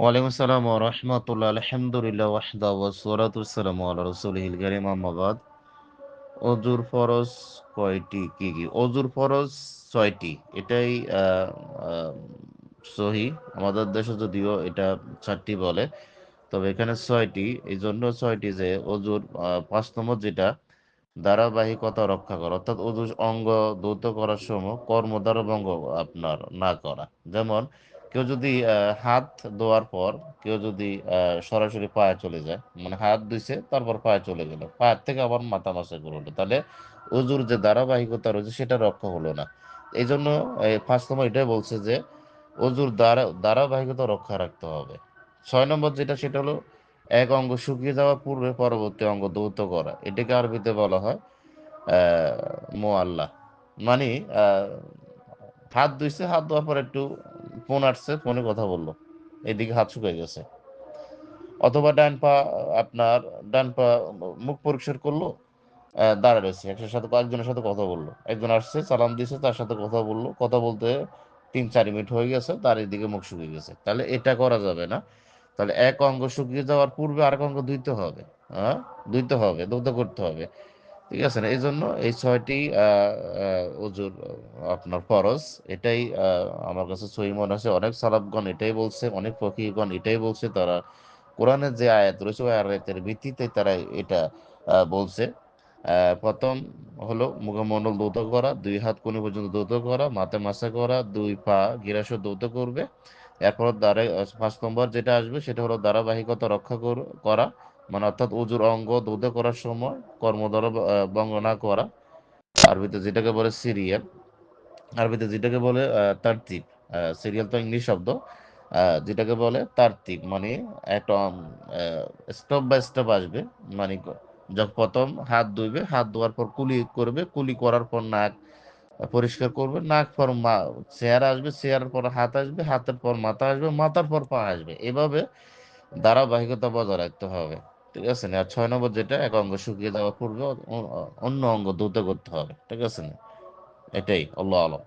ওয়ালাইকুম আসসালাম ওয়া রাহমাতুল্লাহ, আলহামদুলিল্লাহ ওয়াহদা ওয়া সালাতু আলা রাসূলিল কারীম ফরজ কয়টি? কি কি? ফরজ ছয়টি। এটাই সহি। আমাদের দেশে যদিও এটা চারটি বলে, তবে এখানে ছয়টি। এই জন্য ছয়টি যে অজুর পাঁচ নম্বর যেটা, ধারাবাহিকতা রক্ষা করা, অর্থাৎ অজু অঙ্গ দ্রুত করার সময় কর্ম দ্বারা ভঙ্গ আপনার না করা। যেমন কেউ যদি হাত দেওয়ার পর কেউ যদি সরাসরি পায়ে চলে যায় মানে হাত ধুইছে তারপর পায়ে চলে গেল। পায়ের থেকে আবার মাথা মাসে করল তাহলে অজুর যে ধারাবাহিকতা রয়েছে সেটা রক্ষা হলো না। এই জন্য ফার্স্ট নম্বর এটাই বলছে যে অজুর দ্বারা ধারাবাহিকতা রক্ষা রাখতে হবে। ছয় নম্বর যেটা সেটা হলো এক অঙ্গ শুকিয়ে যাওয়ার পূর্বে পরবর্তী অঙ্গ দৌত করা। এটাকে আরবিতে বলা হয় আহ, মোয়াল্লা। মানে হাত ধুইছে হাত ধোয়ার পর একটু ফোন আসছে, ফোনে কথা বলল। এদিকে হাত শুকিয়ে গেছে। অথবা ডান পা আপনার ডান পা মুখ পরিষ্কার করল দাঁড়া রয়েছে একসাথে সাথে কয়েকজনের সাথে কথা বলল। একজন আসছে, সালাম দিয়েছে, তার সাথে কথা বলল। কথা বলতে তিন চার মিনিট হয়ে গেছে, তার এদিকে মুখ শুকিয়ে গেছে। তাহলে এটা করা যাবে না। তাহলে এক অঙ্গ শুকিয়ে যাওয়ার পূর্বে আরেক অঙ্গ ধুইতে হবে। হ্যাঁ? ধুইতে হবে দৌত করতে হবে। ঠিক আছে না? এই জন্য এই ছয়টি আপনার ফরজ। এটাই আমার কাছে সহি মনে আছে অনেক সালাফগণ এটাই বলছে, অনেক ফকিহগণ এটাই বলছে। তারা কোরআনের যে আয়াত রয়েছে, ওই আয়াতের ভিত্তিতে তারা এটা বলছে। প্রথম হলো মুখমণ্ডল দৌত করা, দুই হাত কোণে পর্যন্ত দৌত করা, মাথা মাসা করা, দুই পা গিরাস দৌত করবে। এরপর দ্বারা পাঁচ নম্বর যেটা আসবে, সেটা হলো ধারাবাহিকতা রক্ষা করা। মানে অর্থাৎ উজুর অঙ্গ দৌত করার সময় কর্মদ্বারা ভঙ্গ না করা। আরবিতে যেটাকে বলে সিরিয়াল, আরবিতে যেটাকে বলে তারতিব। সিরিয়াল তো ইংলিশ শব্দ। যেটাকে বলে তারতিব মানে একটা স্টেপ বাই স্টেপ আসবে। মানে যখন প্রথম হাত ধুইবে, হাত ধোয়ার পর কুলি করবে, কুলি করার পর নাক পরিষ্কার করবে, নাক পর মা, চেয়ার আসবে চেয়ারের পর হাত আসবে, হাতের পর মাথা আসবে, মাথার পর পা আসবে। এভাবে ধারাবাহিকতা বজায় রাখতে হবে। ঠিক আছে না? ছয় নম্বর যেটা, এক অঙ্গ শুকিয়ে যাওয়ার পূর্বে অন্য অঙ্গ দ্রুত করতে হবে, ঠিক আছে না? এটাই, আল্লাহ আলম।